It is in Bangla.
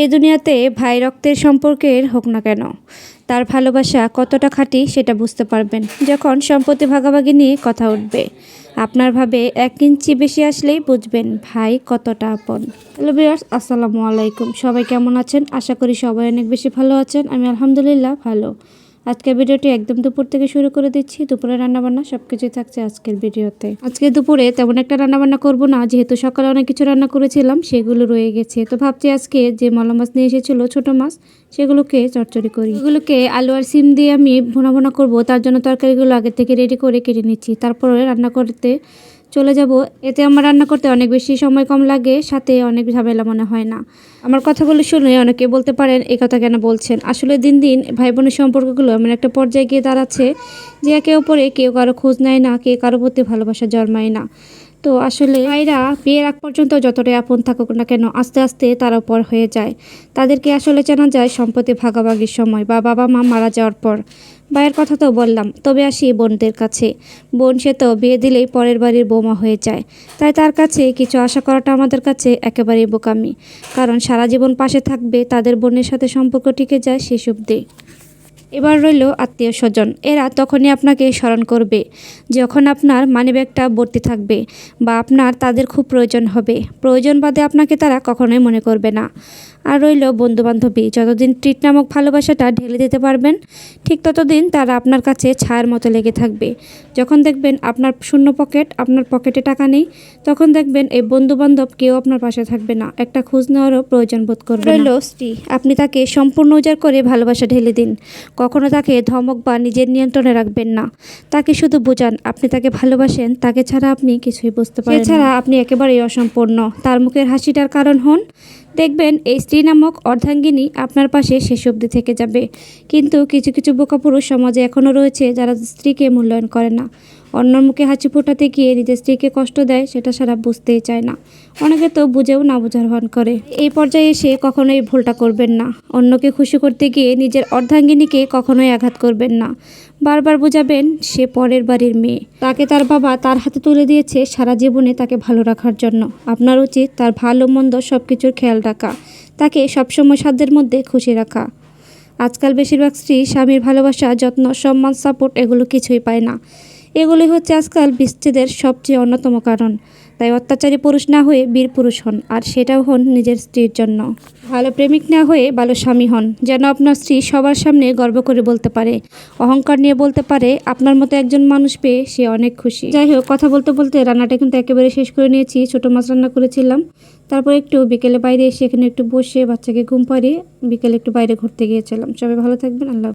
এই দুনিয়াতে ভাই রক্তের সম্পর্কের হোক না কেন, তার ভালোবাসা কতটা খাঁটি সেটা বুঝতে পারবেন যখন সম্পত্তি ভাগাভাগি নিয়ে কথা উঠবে। আপনার ভাবে এক ইঞ্চি বেশি আসলেই বুঝবেন ভাই কতটা আপন। হ্যালো বিয়ার্স আসসালামু আলাইকুম। সবাই কেমন আছেন? আশা করি সবাই অনেক বেশি ভালো আছেন। আমি আলহামদুলিল্লাহ ভালো। আজকের ভিডিওটি একদম দুপুর থেকে শুরু করে দিচ্ছি। দুপুরে রান্নাবান্না সব কিছুই থাকছে আজকের ভিডিওতে। আজকে দুপুরে তেমন একটা রান্নাবান্না করব না, যেহেতু সকালে অনেক কিছু রান্না করেছিলাম, সেগুলো রয়ে গেছে। তো ভাবছি আজকে যে মলা মাছ নিয়ে এসেছিল, ছোট মাছ, সেগুলোকে চচ্চড়ি করি। এগুলোকে আলু আর সিম দিয়ে আমি ভোনা ভোনা করব, তার জন্য তরকারিগুলো আগে থেকে রেডি করে কেটে নিচ্ছি। তারপরে রান্না করতে চলে যাব। এতে আমার রান্না করতে অনেক বেশি সময় কম লাগে, সাথে অনেক ঝামেলা মনে হয় না। আমার কথাগুলো শুনে অনেকে বলতে পারেন, এ কথা কেন বলছেন? আসলে দিন দিন ভাই বোনের সম্পর্কগুলো এমন একটা পর্যায়ে গিয়ে দাঁড়াচ্ছে যে একে অপরে কেউ কারও খোঁজ নেয় না কে কারও প্রতি ভালোবাসা জন্মায় না। তো আসলে ভাইরা বিয়ের আগ পর্যন্ত যতটাই আপন থাকুক না কেন আস্তে আস্তে তারা পর হয়ে যায়। তাদেরকে আসলে চেনা যায় সম্পত্তি ভাগাভাগির সময় বা বাবা মা মারা যাওয়ার পর। ভাইয়ের কথা তো বললাম, তবে আসি বোনদের কাছে। বোন সে তো বিয়ে দিলেই পরের বাড়ির বোমা হয়ে যায়। তাই তার কাছে কিছু আশা করাটা আমাদের কাছে একেবারেই বোকামি। কারণ সারা জীবন পাশে থাকবে তাদের বোনের সাথে সম্পর্ক টিকে যায় সেসব দিয়ে। এবার রইল আত্মীয় স্বজন। এরা তখনই আপনাকে স্মরণ করবে, যখন আপনার মানিব্যাগটা ভর্তি থাকবে বা আপনার তাদের খুব প্রয়োজন হবে। প্রয়োজন বাদে আপনাকে তারা কখনোই মনে করবে না। আর রইল বন্ধুবান্ধবী, যতদিন ট্রিট নামক ভালোবাসাটা ঢেলে দিতে পারবেন, ঠিক ততদিন তারা আপনার কাছে ছায়ার মতো লেগে থাকবে। যখন দেখবেন আপনার শূন্য পকেট, আপনার পকেটে টাকা নেই, তখন দেখবেন এই বন্ধুবান্ধব কেউ আপনার পাশে থাকবে না। একটা খোঁজ নেওয়ারও প্রয়োজন বোধ করবে রইল স্ত্রী, আপনি তাকে সম্পূর্ণ উজাড় করে ভালোবাসা ঢেলে দিন। কখনো তাকে ধমক বা নিজের নিয়ন্ত্রণে রাখবেন না। তাকে শুধু বোঝান, আপনি তাকে ভালোবাসেন, তাকে ছাড়া আপনি কিছুই বুঝতে পারেন এছাড়া আপনি একেবারেই অসম্পূর্ণ। তার মুখের হাসিটার কারণ হন, দেখবেন এই স্ত্রী নামক অর্ধাঙ্গিনী আপনার পাশে শেষ অবধি থেকে যাবে। কিন্তু কিছু কিছু বোকা পুরুষ সমাজে এখনও রয়েছে যারা স্ত্রীকে মূল্যায়ন করে না। অন্যর মুখে হাঁচি ফোটাতে গিয়ে নিজের স্ত্রীকে কষ্ট দেয়, সেটা সারা বুঝতেই চায় না। অনেকে তো বুঝেও না বোঝার ভান করে। এই পর্যায়ে এসে কখনোই ভুলটা করবেন না। অন্যকে খুশি করতে গিয়ে নিজের অর্ধাঙ্গিনীকে কখনোই আঘাত করবেন না। বারবার বোঝাবেন, সে পরের বাড়ির মেয়ে। তাকে তার বাবা তার হাতে তুলে দিয়েছে সারা জীবনে তাকে ভালো রাখার জন্য। আপনার উচিত তার ভালো মন্দ সব কিছুর খেয়াল রাখা। তাকে সবসময় সাধ্যের মধ্যে খুশি রাখা। আজকাল বেশিরভাগ স্ত্রী স্বামীর ভালোবাসা, যত্ন, সম্মান, সাপোর্ট এগুলো কিছুই পায় না। এগুলি হচ্ছে আজকাল বিচ্ছেদের সবচেয়ে অন্যতম কারণ। তাই অত্যাচারী পুরুষ না হয়ে বীর পুরুষ হন, আর সেটাও হন নিজের স্ত্রীর জন্য। ভালো প্রেমিক না হয়ে ভালো স্বামী হন, যেন আপনার স্ত্রী সবার সামনে গর্ব করে বলতে পারে, অহংকার নিয়ে বলতে পারে, আপনার মতো একজন মানুষ পেয়ে সে অনেক খুশি। যাই হোক, কথা বলতে বলতে রান্নাটা কিন্তু একেবারে শেষ করে নিয়েছি, ছোটো মাছ রান্না করেছিলাম। তারপর একটু বিকেলে বাইরে এসে এখানে একটু বসে বাচ্চাকে ঘুম পাড়িয়ে বিকেলে একটু বাইরে ঘুরতে গিয়েছিলাম। সবাই ভালো থাকবেন, আল্লাহ